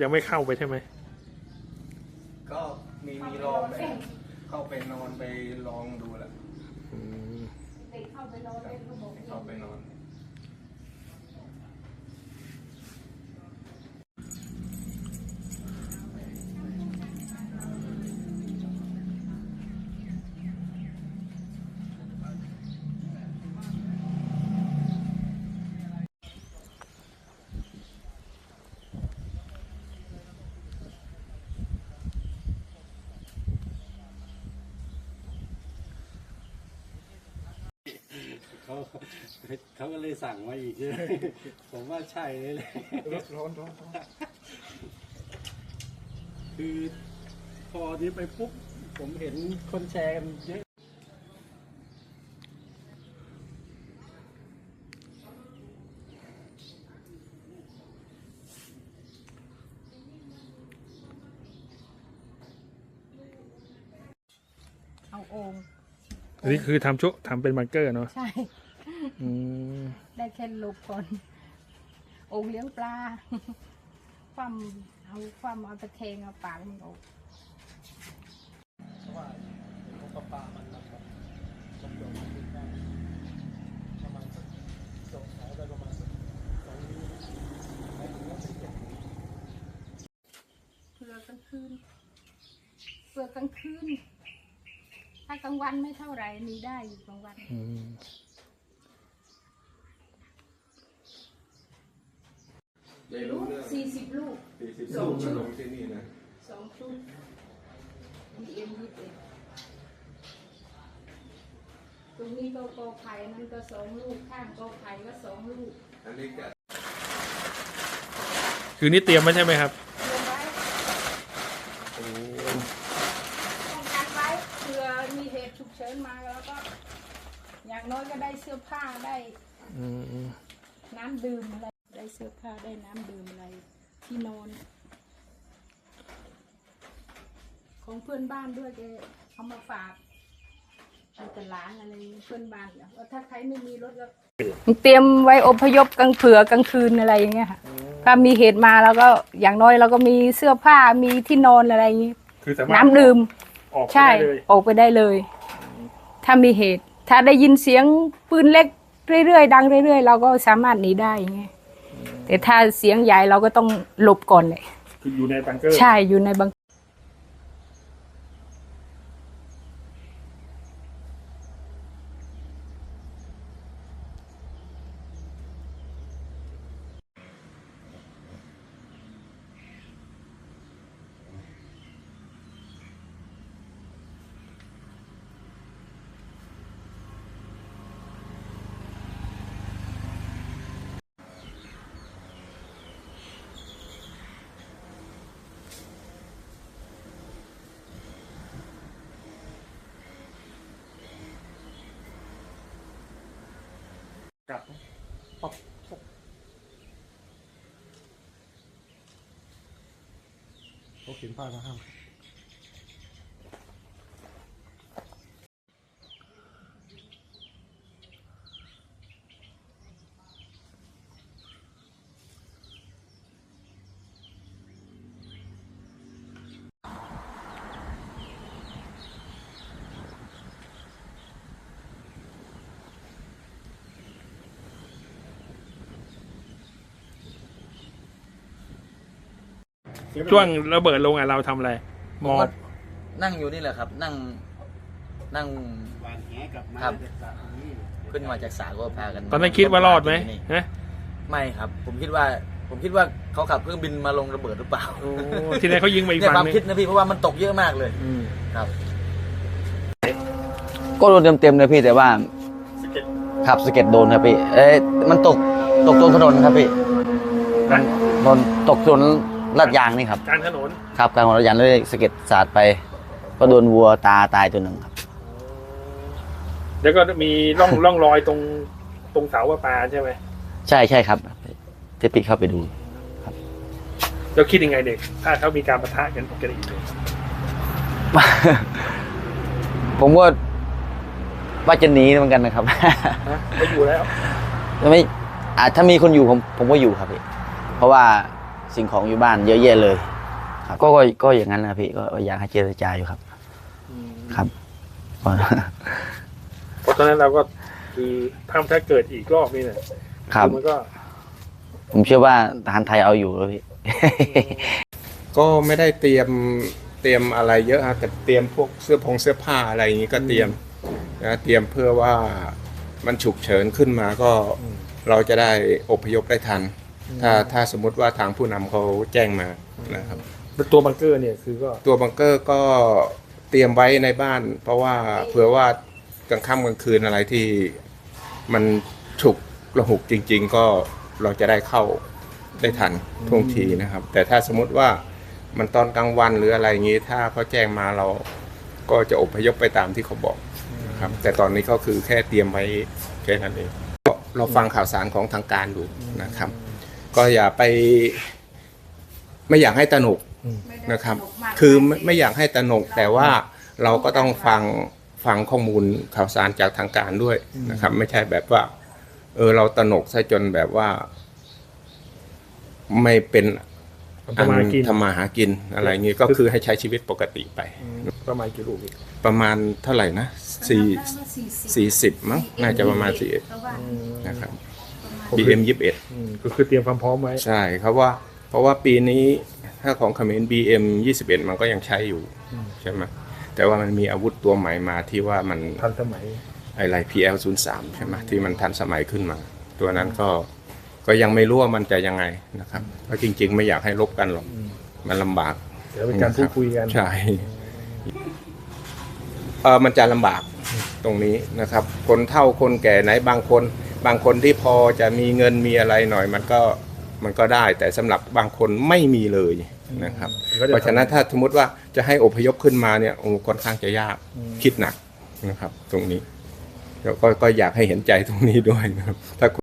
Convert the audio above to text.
ยังไม่เข้าไปใช่ไหม ก็มีมีลองไปเข้าไปนอนไปลองดูแหละอืม เด็กเข้าไปนอนเล่นก็บอก เข้าไปนอน เขาเขาก็เลยสั่งมาอีกผมว่าใช่เลยแหละร้อนร้อนร้อนคือพอนี้ไปปุ๊บ ผมเห็นคนแชร์กันเยอะเอาโอ่ง อันนี้คือทำชุทำเป็นบังเกอร์เนาะใช่ อืมได้แค่หลบก่อนโอ่งเลี้ยงปลา ความเอาความเอาตะแคงเอาปากมันออกเพราะว่าของปลาปลามันนะครับมันโดนมันได้ประมาณสักสองสายไปประมาณสักสองนิ้วไปถึงว่าเป็นเจ็ดนิ้วเพื่อกลางคืนเพื่อกลางคืน ถ้ากลางวันไม่เท่าไหร่มีได้อยู่กลางวัน อืมได้รู้เรื่องสี่สิบลูกสี่สิบลูกมาลงที่นี่นะสองชุดมีเอ็มยี่สิบตรงนี้ก็กอไผ่นั่นก็สองลูกข้างกอไผ่ก็สองลูก อันนี้ก็ คือนี่เตรียมไว้ใช่ไหมครับ เตรียมไว้ โอ้ ป้องกันไว้เผื่อมี เหตุฉุกเฉินมาแล้วก็ อย่างน้อยก็ได้เสื้อผ้าได้อืมอืมน้ำดื่มอะไร ได้เสื้อผ้าได้น้ำดื่มอะไรที่นอน ของเพื่อนบ้านด้วยแกเอามาฝากเอาแต่หล้านอะไรเพื่อนบ้านเนี่ยว่าถ้าใครไม่มีรถก็ เตรียมไว้อพยพกลางเผื่อกลางคืนอะไรอย่างเงี้ยค่ะ ถ้ามีเหตุมาแล้วก็อย่างน้อยเราก็มีเสื้อผ้ามีที่นอนอะไรอย่างงี้คือสามารถน้ำดื่มออกไปใช่ได้เลย ออกไปได้เลย ถ้ามีเหตุ ถ้าได้ยินเสียงปืนเล็กเรื่อยๆดังเรื่อยๆ เราก็สามารถหนีได้อย่างเงี้ยแต่ถ้าเสียงใหญ่เราก็ต้องหลบก่อนเลยคืออยู่ในบังเกอร์ ใช่อยู่ในบัง กลับป๊อกป๊อกเขาเขียนป้ายมาห้าม ช่วงระเบิดลงอะเราทำอะไรมอบนั่งอยู่นี่แหละครับ นั่งนั่ง วางแหกลับมาครับ จากสระตรงนี้ขึ้นมาจากสาก็พากันตอนนั้นคิดว่ารอดไหมนี่ฮะไม่ครับ ผมคิดว่า ผมคิดว่าเขาขับเครื่องบินมาลงระเบิดหรือเปล่าโอ้ทีนี้เขายิงมาอีกเนี่ยฝั่คงวามนึงคิดนะพี่เพราะว่ามันตกเยอะมากเลยอืมครับ ก็โดนเต็มๆเลยพี่แต่ว่าขับสเก็ตโดนครับพี่ เอ้ยมันตกตกตรงถนนครับพี่มันโดนตกถนน ลาดยางนี่ครับการถนนครับกลางของลาดยางเลยสะเก็ตสาดไป ก็โดนวัวตาตายตัวหนึ่งครับ แล้วก็มีร่องร่องรอยตรงตรงเสาประปาใช่ไหมใช่ใช่ครับที่พี่เข้าไปดูแล้วคิดยังไงเด็ก ถ้าเขามีการปะทะกันกันอีกเนี่ยผมก็ว่าจะหนีเหมือนกันนะครับฮะไม่อยู่แล้วถ้าไม่อาจถ้ามีคนอยู่ผมผมก็อยู่ครับพี่เพราะว่า สิ่งของอยู่บ้านเยอะแยะเลยครับก็ก็ก็อย่างนั้นนะพี่ก็อยากให้เจรจาอยู่ครับ ครับเพราะตอนนั้นเราก็คือถ้าถ้าเกิดอีกรอบนี่เนี่ยครับ มันก็ ผมเชื่อว่าทหารไทยเอาอยู่แล้วพี่ ก็ไม่ได้เตรียมเตรียมอะไรเยอะฮะแต่เตรียมพวกเสื้อผงเสื้อผ้าอะไรอย่างนี้ก็เตรียมนะเตรียมเพื่อว่ามันฉุกเฉินขึ้นมาก็เราจะได้อพยพได้ทัน ถ้าถ้าสมมุติว่าทางผู้นำเขาแจ้งมานะครับ ตัวบังเกอร์เนี่ยคือก็ ตัวบังเกอร์ก็เตรียมไว้ในบ้าน เพราะว่าเผื่อว่ากลางค่ำกลางคืนอะไรที่มันฉุกระหุกจริง ๆ ก็เราจะได้เข้าได้ทันท่วงทีนะครับ แต่ถ้าสมมติว่ามันตอนกลางวันหรืออะไรอย่างนี้ ถ้าเขาแจ้งมาเราก็จะอพยพไปตามที่เขาบอกนะครับ แต่ตอนนี้ก็คือแค่เตรียมไว้แค่นั้นเองก็เราฟังข่าวสารของทางการดูนะครับ ก็อย่าไป ไม่อยากให้ตระหนกนะครับ คือไม่ไม่อยากให้ตระหนกแต่ว่าเราก็ต้องฟังฟังข้อมูลข่าวสารจากทางการด้วยนะครับ ไม่ใช่แบบว่า เออ เราตระหนกซะจนแบบว่า ไม่เป็นทำมาหากิน ทำมาหากินอะไรอย่างงี้ก็คือให้ใช้ชีวิตปกติไป ประมาณกี่ลูกอีกประมาณเท่าไหร่นะสี่สี่สิบมั้งน่าจะประมาณสี่นะครับ BM ยี่สิบเอ็ดอืมก็คือเตรียมความพร้อมไว้ ใช่ครับว่า เพราะว่าปีนี้ถ้าของเขมร BM 21มันก็ยังใช้อยู่ใช่ไหมแต่ว่ามันมีอาวุธตัวใหม่มาที่ว่ามันทันสมัย อะไร PL 0 3ใช่ไหมที่มันทันสมัยขึ้นมา ตัวนั้นก็ก็ยังไม่รู้ว่ามันจะยังไงนะครับเพราะจริง ๆ ไม่อยากให้ลบกันหรอกมันลำบาก เดี๋ยวเป็นการพูดคุยกัน ใช่เออมันจะลำบากตรงนี้นะครับ คนเฒ่าคนแก่ไหนบางคน บางคนที่พอจะมีเงินมีอะไรหน่อยมันก็มันก็ได้ แต่สำหรับบางคนไม่มีเลยนะครับก็จเพราะฉะนั้นถ้าสมมติว่าจะให้อพยพขึ้นมาเนี่ยโอ้ค่อนข้างจะยากคิดหนักนะครับ ตรงนี้แล้วก็ก็อยากให้เห็นใจตรงนี้ด้วยนะครับถ้า